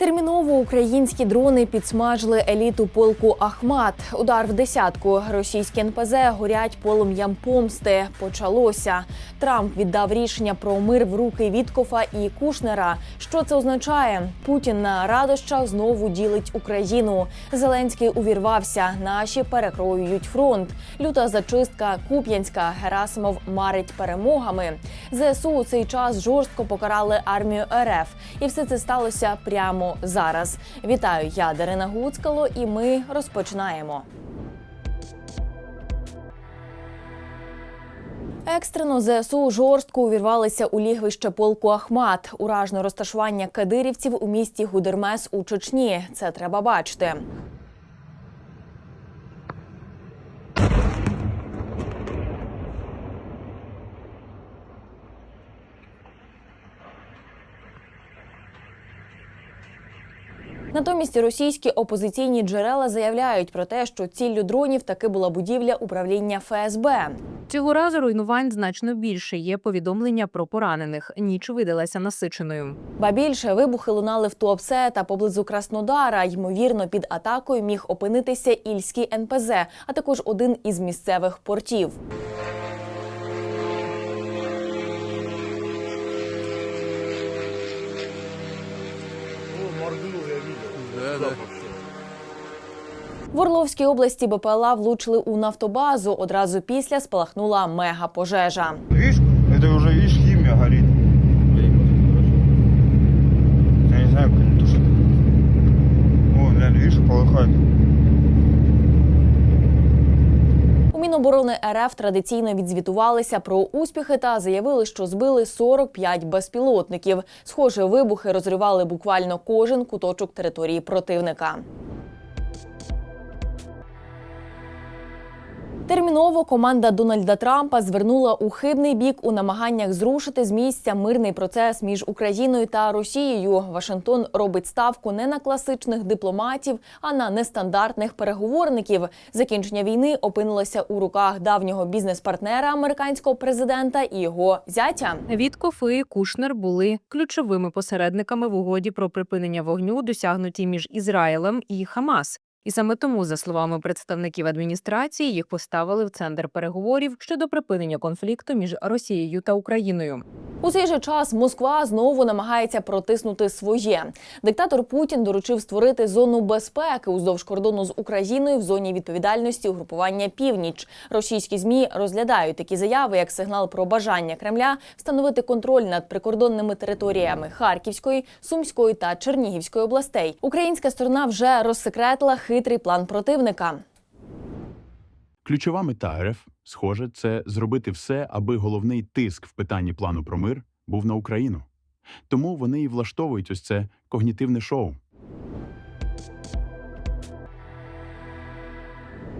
Терміново українські дрони підсмажили еліту полку Ахмат. Удар в десятку. Російські НПЗ горять полум'ям помсти. Почалося. Трамп віддав рішення про мир в руки Віткофа і Кушнера. Що це означає? Путін на радощах знову ділить Україну. Зеленський увірвався. Наші перекроюють фронт. Люта зачистка Куп'янська. Герасимов марить перемогами. ЗСУ у цей час жорстко покарали армію РФ. І все це сталося прямо зараз. Вітаю, я Дарина Гуцкало, і ми розпочинаємо. Екстрено ЗСУ жорстко увірвалися у лігвище полку Ахмат. Уражне розташування кадирівців у місті Гудермес у Чечні. Це треба бачити. Натомість російські опозиційні джерела заявляють про те, що ціллю дронів таки була будівля управління ФСБ. Цього разу руйнувань значно більше. Є повідомлення про поранених. Ніч видалася насиченою. Ба більше вибухи лунали в Туапсе та поблизу Краснодара. Ймовірно, під атакою міг опинитися Ільський НПЗ, а також один із місцевих портів. В Орловській області БПЛА влучили у нафтобазу. Одразу після спалахнула мегапожежа. Видишь, это уже, видишь, химия горит. Я не знаю, они тушат. О, реально, видишь, полыхает. У Міноборони РФ традиційно відзвітувалися про успіхи та заявили, що збили 45 безпілотників. Схоже, вибухи розривали буквально кожен куточок території противника. Терміново команда Дональда Трампа звернула у хибний бік у намаганнях зрушити з місця мирний процес між Україною та Росією. Вашингтон робить ставку не на класичних дипломатів, а на нестандартних переговорників. Закінчення війни опинилося у руках давнього бізнес-партнера американського президента і його зятя. Віткоф і Кушнер були ключовими посередниками в угоді про припинення вогню, досягнутій між Ізраїлем і Хамас. І саме тому, за словами представників адміністрації, їх поставили в центр переговорів щодо припинення конфлікту між Росією та Україною. У цей же час Москва знову намагається протиснути своє. Диктатор Путін доручив створити зону безпеки уздовж кордону з Україною в зоні відповідальності угрупування Північ. Російські змі розглядають такі заяви як сигнал про бажання Кремля встановити контроль над прикордонними територіями Харківської, Сумської та Чернігівської областей. Українська сторона вже розсекретила хитрий план противника. Ключова мета РФ, схоже, це зробити все, аби головний тиск в питанні плану про мир був на Україну. Тому вони і влаштовують ось це когнітивне шоу.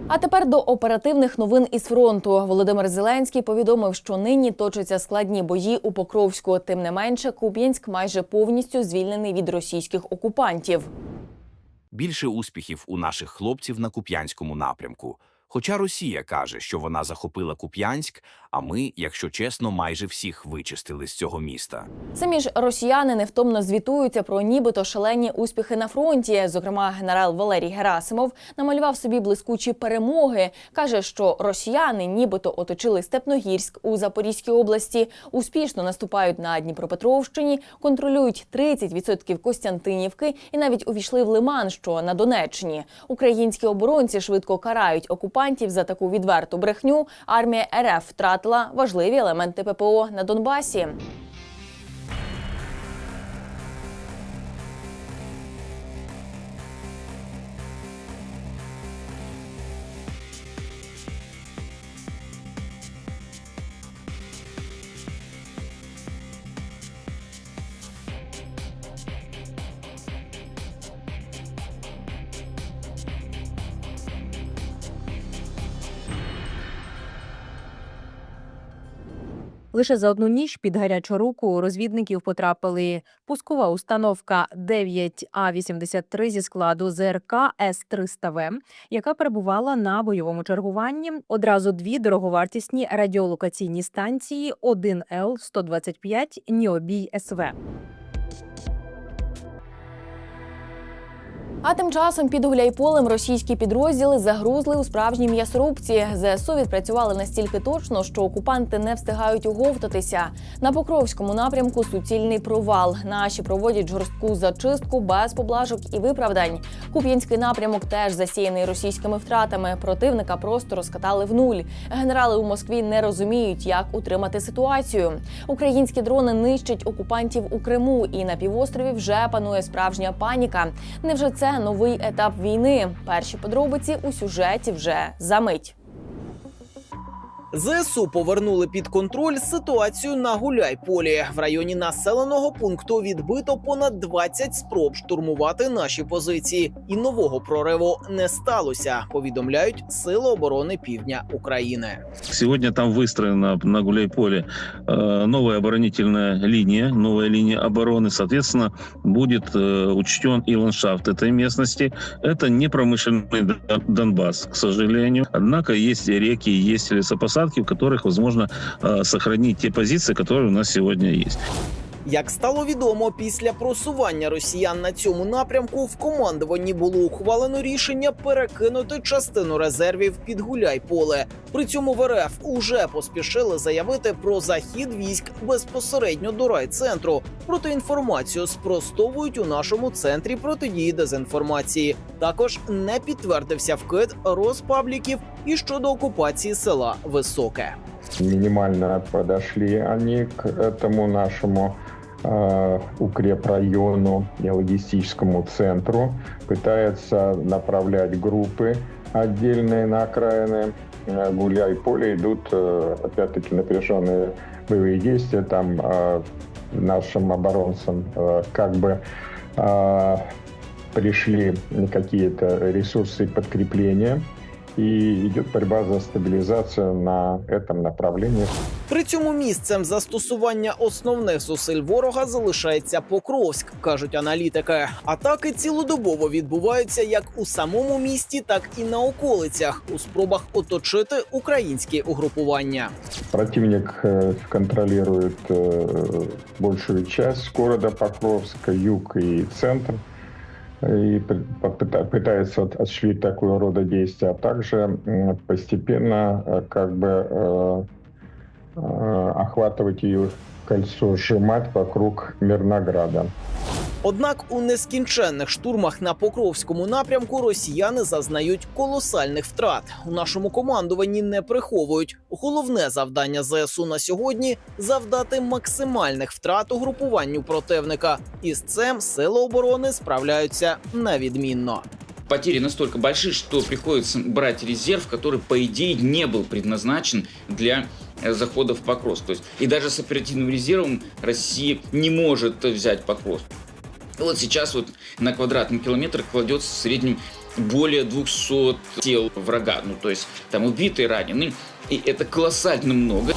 А тепер до оперативних новин із фронту. Володимир Зеленський повідомив, що нині точаться складні бої у Покровську. Тим не менше, Куп'янськ майже повністю звільнений від російських окупантів. Більше успіхів у наших хлопців на Куп'янському напрямку. Хоча Росія каже, що вона захопила Куп'янськ, а ми, якщо чесно, майже всіх вичистили з цього міста. Самі ж росіяни невтомно звітуються про нібито шалені успіхи на фронті. Зокрема, генерал Валерій Герасимов намалював собі блискучі перемоги. каже, що росіяни нібито оточили Степногірськ у Запорізькій області, успішно наступають на Дніпропетровщині, контролюють 30% Костянтинівки і навіть увійшли в Лиман, що на Донеччині. Українські оборонці швидко карають окупантів за таку відверту брехню. Армія РФ втратила важливі елементи ППО на Донбасі. Лише за одну ніч під гарячу руку розвідників потрапили пускова установка 9А-83 зі складу ЗРК С-300В, яка перебувала на бойовому чергуванні. Одразу дві дороговартісні радіолокаційні станції 1Л-125 Ніобій СВ. А тим часом під Гуляйполем російські підрозділи загрузли у справжній м'ясорубці. ЗСУ відпрацювали настільки точно, що окупанти не встигають оговтатися. На Покровському напрямку суцільний провал. Наші проводять жорстку зачистку без поблажок і виправдань. Куп'янський напрямок теж засіяний російськими втратами. Противника просто розкатали в нуль. Генерали у Москві не розуміють, як утримати ситуацію. Українські дрони нищать окупантів у Криму, і на півострові вже панує справжня паніка. Невже це новий етап війни? Перші подробиці у сюжеті вже за мить. ЗСУ повернули під контроль ситуацію на Гуляйполі. В районі населеного пункту відбито понад 20 спроб штурмувати наші позиції, і нового прориву не сталося. Повідомляють Сили оборони Півдня України. Сегодня там выстроена на Гуляйполе э, новая оборонительная линия, новая линия обороны. Соответственно, будет э, учтен и ландшафт этой местности. Это не промышленный Д- Донбасс, к сожалению. Однако есть реки, есть лесопосадки, в которых возможно э, сохранить те позиции, которые у нас сегодня есть. Як стало відомо, після просування росіян на цьому напрямку в командуванні було ухвалено рішення перекинути частину резервів під Гуляйполе. При цьому в РФ уже поспішили заявити про захід військ безпосередньо до райцентру. Проте інформацію спростовують у нашому центрі протидії дезінформації. Також не підтвердився вкид розпабліків і щодо окупації села Високе. Минимально подошли они к этому нашему э, укрепрайону и логистическому центру, пытаются направлять группы отдельные на окраины. Э, гуляй поле идут э, опять-таки напряженные боевые действия там э, нашим оборонцам. Э, как бы э, пришли какие-то ресурсы и подкрепления и идет борьба за стабилизацию на этом направлении. При цьому місцем застосування основних зусиль ворога залишається Покровськ, кажуть аналітики. Атаки цілодобово відбуваються як у самому місті, так і на околицях у спробах оточити українські угрупування. Противник э, контролирует э, большую часть города Покровска, юг и центр, И пытается от- осуществить такого рода действия, а также постепенно э, как бы э, э, охватывать ее кольцо, сжимать вокруг Мирнограда. Однак у нескінченних штурмах на Покровському напрямку росіяни зазнають колосальних втрат. У нашому командуванні не приховують. Головне завдання ЗСУ на сьогодні завдати максимальних втрат угрупуванню противника. І з цим сили оборони справляються невідмінно. потери настолько большие, что приходится брать резерв, который, по идее, не был предназначен для э, захода в Покровск. То есть, и даже с оперативным резервом Россия не может э, взять Покровск. Вот сейчас вот на квадратный километр кладется в среднем более 200 тел врага. Ну, то есть там убитые, раненые. И это колоссально много.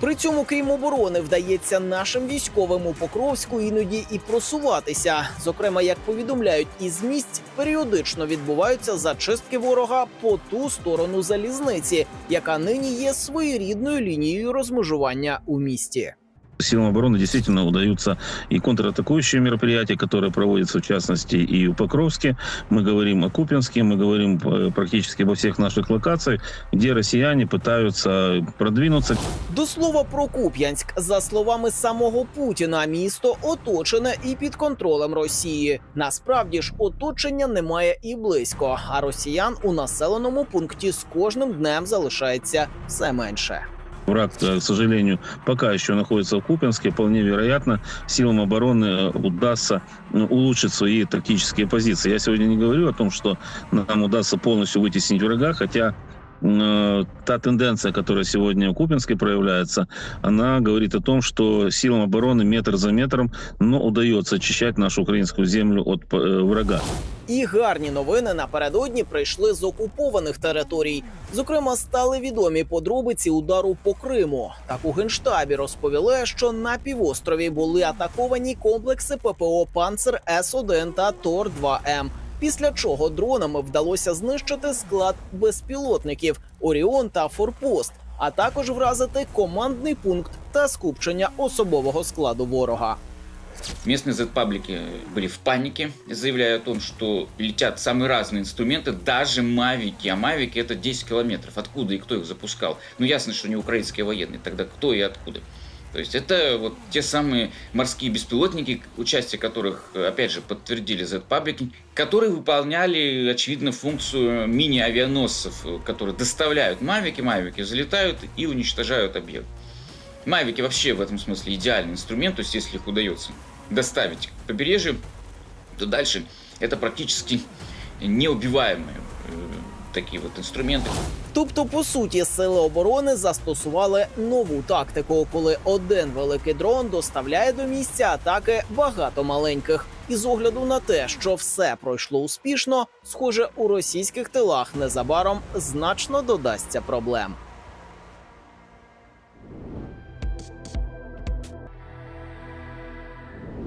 При цьому, крім оборони, вдається нашим військовим у Покровську іноді і просуватися. Зокрема, як повідомляють із місць, періодично відбуваються зачистки ворога по ту сторону залізниці, яка нині є своєрідною лінією розмежування у місті. Силам обороны действительно удаются и контратакующие мероприятия, которые проводятся, в частности, и в Покровске. Мы говорим о Купинске, мы говорим э, практически во всех наших локациях, где россияне пытаются продвинуться. До слова про Куп'янськ, за словами самого Путіна, місто оточене і під контролем Росії. Насправді ж оточення немає і близько. А росіян у населеному пункті з кожним днем залишається все менше. Враг, э, к сожалению, пока еще находится в Купинске. Вполне вероятно, силам обороны э, удастся ну, улучшить свои тактические позиции. Я сегодня не говорю о том, что нам удастся полностью вытеснить врага, хотя э, та тенденция, которая сегодня в Купинске проявляется, она говорит о том, что силам обороны метр за метром, но удается очищать нашу украинскую землю от э, врага. І гарні новини напередодні прийшли з окупованих територій. Зокрема, стали відомі подробиці удару по Криму. Так у генштабі розповіли, що на півострові були атаковані комплекси ППО Панцер С 1 та Тор 2 М. Після чого дронами вдалося знищити склад безпілотників Оріон та Форпост, а також вразити командний пункт та скупчення особового складу ворога. Местные Z-паблики были в панике, заявляя о том, что летят самые разные инструменты, даже мавики. А мавики это 10 километров. Откуда и кто их запускал? Ну, ясно, что не украинские военные. Тогда кто и откуда? То есть это вот те самые морские беспилотники, участие которых, опять же, подтвердили Z-паблики, которые выполняли, очевидно, функцию мини-авианосцев, которые доставляют мавики, мавики залетают и уничтожают объект. Мавики вообще в этом смысле идеальный инструмент, то есть если их удается доставить к побережью, то дальше это практически неубиваемые э, такие вот инструменты. Тобто, по суті, сили оборони застосували нову тактику, коли один великий дрон доставляє до місця атаки багато маленьких. І з огляду на те, що все пройшло успішно, схоже, у російських тилах незабаром значно додасться проблем.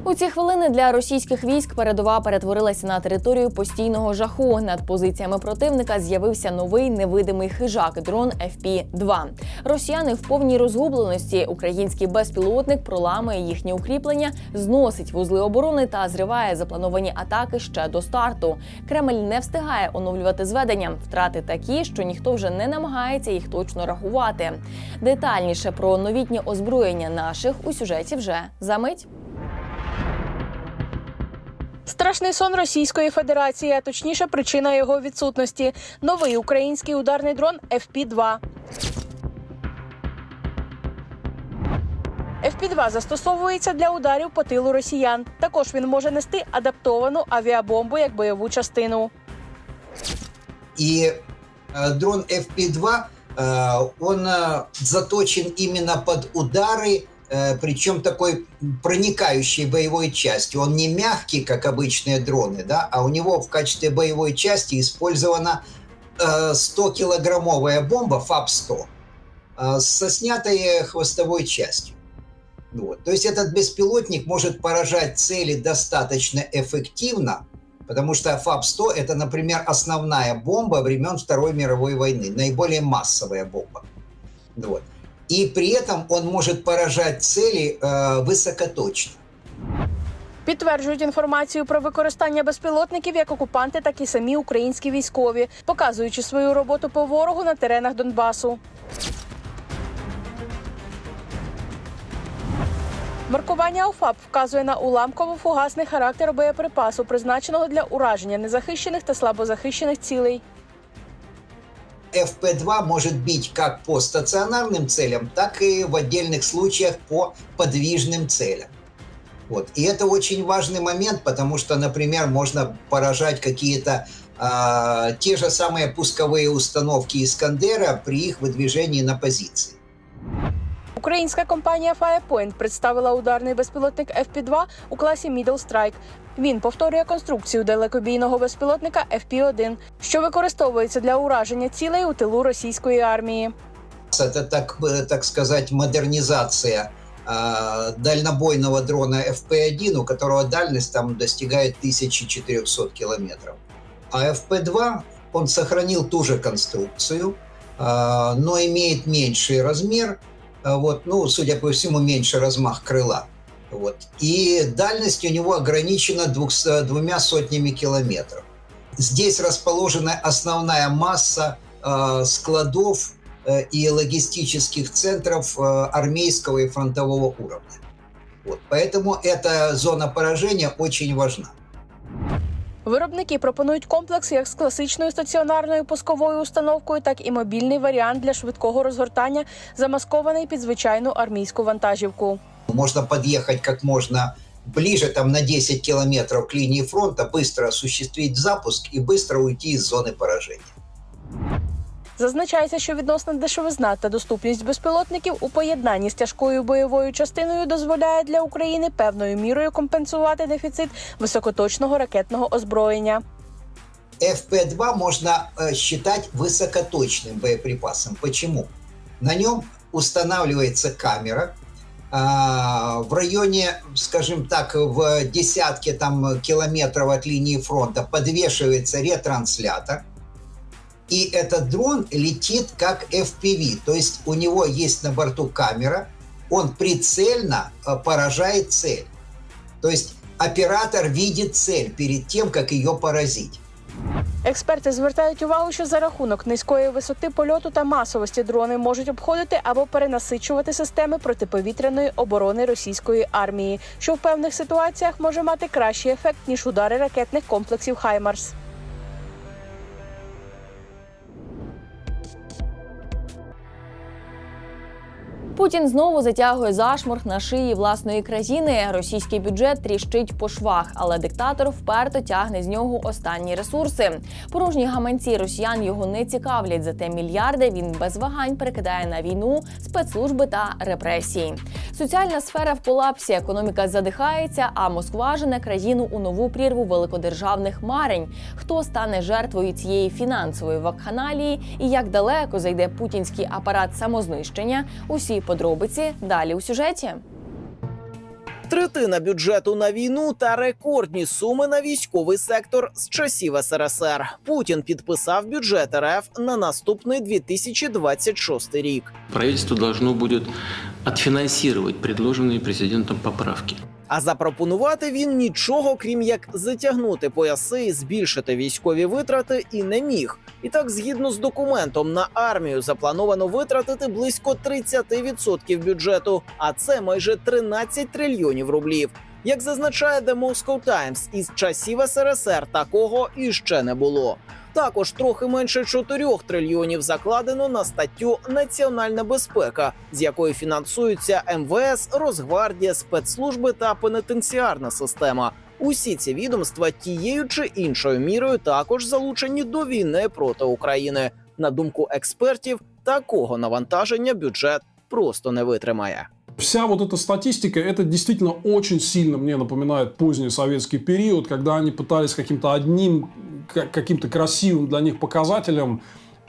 У ці хвилини для російських військ передова перетворилася на територію постійного жаху. Над позиціями противника з'явився новий невидимий хижак дрон FP-2. Росіяни в повній розгубленості. Український безпілотник проламує їхні укріплення, зносить вузли оборони та зриває заплановані атаки ще до старту. Кремль не встигає оновлювати зведення. Втрати такі, що ніхто вже не намагається їх точно рахувати. Детальніше про новітнє озброєння наших у сюжеті вже за мить. Страшний сон Російської Федерації, а точніше причина його відсутності. Новий український ударний дрон FP-2. FP-2 застосовується для ударів по тилу росіян. Також він може нести адаптовану авіабомбу як бойову частину. И э, дрон FP2, э, он э, заточен именно под удары, э, Причем такой проникающей боевой части. Он не мягкий, как обычные дроны, да, а у него в качестве боевой части использована э, 100-килограммовая бомба ФАП-100 э, со снятой хвостовой частью. Вот. То есть этот беспилотник может поражать цели достаточно эффективно, Потому что ФАП-100 – это, например, основная бомба времен Второй мировой войны, наиболее массовая бомба. Вот. И при этом он может поражать цели э, высокоточно. Підтверджують інформацію про використання безпілотників як окупанти, так і самі українські військові, показуючи свою роботу по ворогу на теренах Донбасу. Маркування ОФАП вказує на уламково-фугасний характер боєприпасу, призначеного для ураження незахищених та слабозахищених цілей. ФП-2 может бить как по стационарным целям, так и в отдельных случаях по подвижным целям. Вот. И это очень важный момент, потому что, например, можно поражать какие-то а, те же самые пусковые установки Искандера при их выдвижении на позиции. Українська компанія Firepoint представила ударний безпілотник FP-2 у класі Middle Strike. Він повторює конструкцію далекобійного безпілотника FP-1, що використовується для ураження цілей у тилу російської армії. Это, так, так сказать, модернизация а, дальнобойного дрона FP-1, у которого дальность там достигает 1400 километров. А FP-2, он сохранил ту же конструкцию, а, но имеет меньший размер, вот, ну, судя по всему, меньше размах крыла. Вот. И дальность у него ограничена двух, двумя сотнями километров. Здесь расположена основная масса э, складов э, и логистических центров э, армейского и фронтового уровня. Вот. Поэтому эта зона поражения очень важна. Виробники пропонують комплекс як з класичною стаціонарною пусковою установкою, так і мобільний варіант для швидкого розгортання, замаскований під звичайну армійську вантажівку. Можно подъехать как можно ближе, там на 10 километров к линии фронта, быстро осуществить запуск и быстро уйти из зоны поражения. Зазначається, що відносна дешевизна та доступність безпілотників у поєднанні з тяжкою бойовою частиною дозволяє для України певною мірою компенсувати дефіцит високоточного ракетного озброєння. ФП-2 можно э, считать высокоточным боеприпасом. Почему? На нем устанавливается камера а, в районе, скажем так, в десятке там, километров от линии фронта подвешивается ретранслятор, и этот дрон летит как FPV, то есть у него есть на борту камера, он прицельно э, поражает цель. То есть оператор видит цель перед тем, как ее поразить. Експерти звертають увагу, що за рахунок низької висоти польоту та масовості дрони можуть обходити або перенасичувати системи протиповітряної оборони російської армії, що в певних ситуаціях може мати кращий ефект ніж удари ракетних комплексів Хаймарс. Путін знову затягує зашморг на шиї власної країни. Російський бюджет тріщить по швах, але диктатор вперто тягне з нього останні ресурси. Порожні гаманці росіян його не цікавлять. Зате мільярди він без вагань перекидає на війну, спецслужби та репресії. Соціальна сфера в колапсі, економіка задихається, а Москва жене країну у нову прірву великодержавних марень. Хто стане жертвою цієї фінансової вакханалії і як далеко зайде путінський апарат самознищення? Усі подробиці далі у сюжеті. Третина бюджету на війну та рекордні суми на військовий сектор з часів СРСР. Путін підписав бюджет РФ на наступний 2026 рік. Правительство должно буде відфінансувати предложені президентом поправки. А запропонувати він нічого, крім як затягнути пояси збільшити військові витрати, і не міг. І так, згідно з документом, на армію заплановано витратити близько 30% бюджету, а це майже 13 трильйонів рублів. Як зазначає The Moscow Times, із часів СРСР такого іще не було. Також трохи менше 4 трильйонів закладено на статтю Національна безпека, з якої фінансуються МВС, Росгвардія, спецслужби та пенітенціарна система. Усі ці відомства тією чи іншою мірою також залучені до війни проти України. На думку експертів, такого навантаження бюджет просто не витримає. Вся вот эта статистика, это действительно очень сильно мне напоминает поздний советский период, когда они пытались каким-то одним, ка- каким-то красивым для них показателем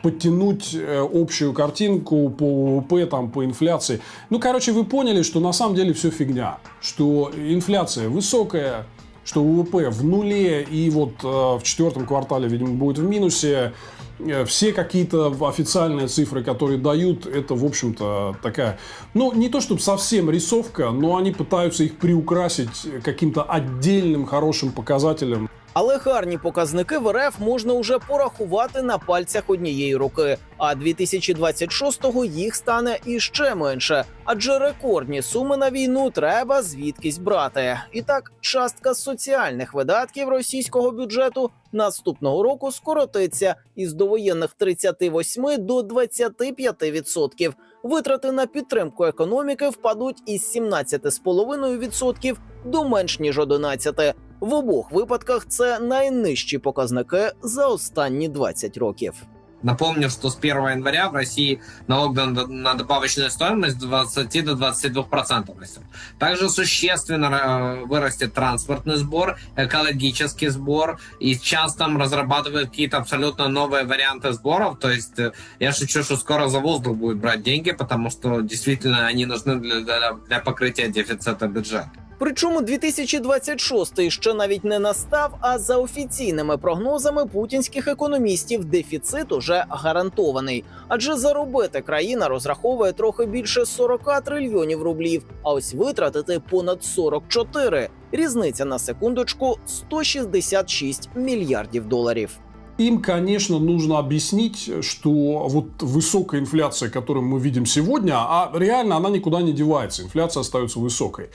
подтянуть э, общую картинку по ВВП, там, по инфляции. Ну, короче, вы поняли, что на самом деле все фигня. Что инфляция высокая, что ВВП в нуле, и вот э, в четвертом квартале, видимо, будет в минусе. Э, Все какие-то официальные цифры, которые дают, это, в общем-то, такая, ну, не то чтобы совсем рисовка, но они пытаются их приукрасить каким-то отдельным хорошим показателем. Але гарні показники в РФ можна уже порахувати на пальцях однієї руки. А 2026-го їх стане іще менше, адже рекордні суми на війну треба звідкись брати. І так, частка соціальних видатків російського бюджету наступного року скоротиться із довоєнних 38 до 25%. Витрати на підтримку економіки впадуть із 17,5% до менш ніж 11%. В обох випадках це найнижчі показники за останні 20 років. Напомню, что с 1 января в России налог на, на добавочную стоимость с 20 до 22 процентов растет. Также существенно э, вырастет транспортный сбор, экологический сбор, и сейчас там разрабатывают какие-то абсолютно новые варианты сборов. То есть э, я шучу, что скоро за воздух будет брать деньги, потому что действительно они нужны для, для, для покрытия дефицита бюджета. Причому 2026 ще навіть не настав. А за офіційними прогнозами путінських економістів дефіцит уже гарантований. Адже заробити країна розраховує трохи більше 40 трильйонів рублів. А ось витратити понад 44. Різниця на секундочку 166 мільярдів доларів. Им, конечно, нужно объяснить, что вот высокая инфляция, которую мы видим сегодня, а реально она никуда не девается, инфляция остается высокой.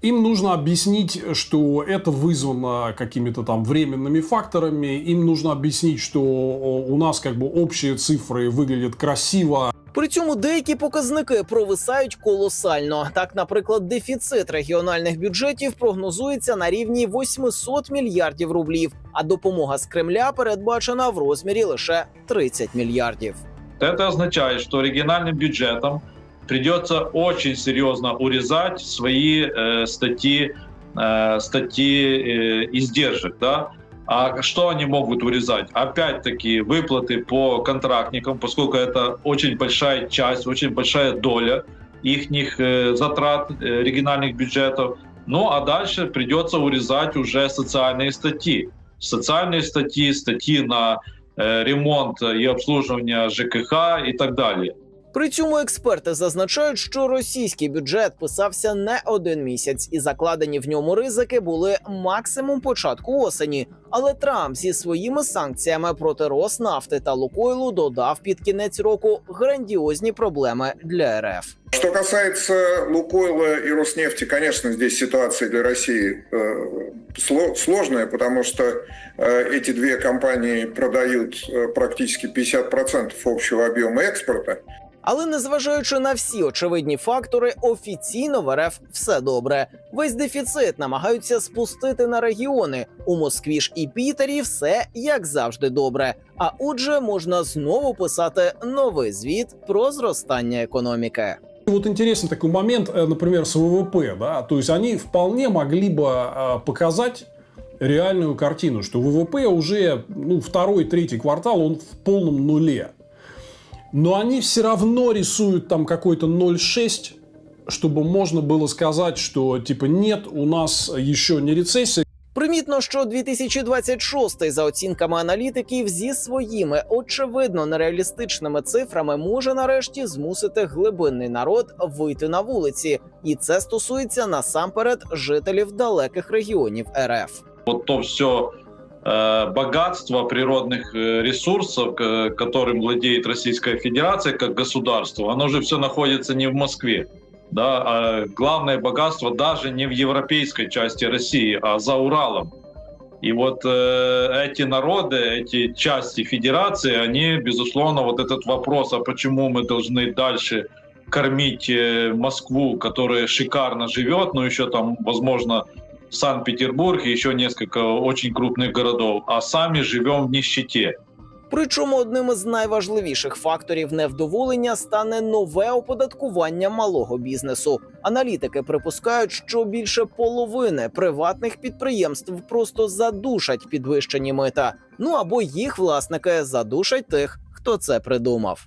Им нужно объяснить, что это вызвано какими-то там временными факторами. Им нужно объяснить, что у нас как бы общие цифры выглядят красиво, При цьому деякі показники провисають колосально. Так, наприклад, дефіцит регіональних бюджетів прогнозується на рівні 800 мільярдів рублів, а допомога з Кремля передбачена в розмірі лише 30 мільярдів. Это означает, что региональным бюджетам придется очень серьезно урезать свои э, статьи, э, статьи э, издержек. Да? А что они могут урезать? Опять-таки выплаты по контрактникам, поскольку это очень большая часть, очень большая доля их затрат э, региональных бюджетов. Ну а дальше придется урезать уже социальные статьи. Социальные статьи, статьи на э, ремонт и обслуживание ЖКХ и так далее. При цьому експерти зазначають, що російський бюджет писався не один місяць, і закладені в ньому ризики були максимум початку осені. Але Трамп зі своїми санкціями проти Роснафти та Лукойлу додав під кінець року грандіозні проблеми для РФ. Что касается Лукойла и Роснефти, конечно, здесь ситуация для России э, сло- сложная, потому что э, эти две компании продают э, практически 50% общего объема экспорта. Але незважаючи на всі очевидні фактори, офіційно в РФ все добре. Весь дефіцит намагаються спустити на регіони. У Москві ж і Пітері все як завжди добре. А отже, можна знову писати новий звіт про зростання економіки. И Вот интересный такой момент, э, например, с ВВП, да, то есть они вполне могли бы э, показать реальную картину, что ВВП уже ну, второй, третий квартал, он в полном нуле. Но они все равно рисуют там какой-то 0,6, чтобы можно было сказать, что типа нет, у нас еще не рецессия, Примітно, що 2026 за оцінками аналітиків зі своїми очевидно нереалістичними цифрами може нарешті змусити глибинний народ вийти на вулиці, і це стосується насамперед жителів далеких регіонів РФ. Вот то все богатство природных э, ресурсов, которым владеет Российская Федерация как государство, оно же все находится не в Москве. Да, а главное богатство даже не в европейской части России, а за Уралом. И вот э, эти народы, эти части федерации, они, безусловно, вот этот вопрос, а почему мы должны дальше кормить э, Москву, которая шикарно живет, но еще там, возможно, Санкт-Петербург и еще несколько очень крупных городов, а сами живем в нищете. Причому одним із найважливіших факторів невдоволення стане нове оподаткування малого бізнесу. Аналітики припускають, що більше половини приватних підприємств просто задушать підвищені мита. Ну або їх власники задушать тих, хто це придумав.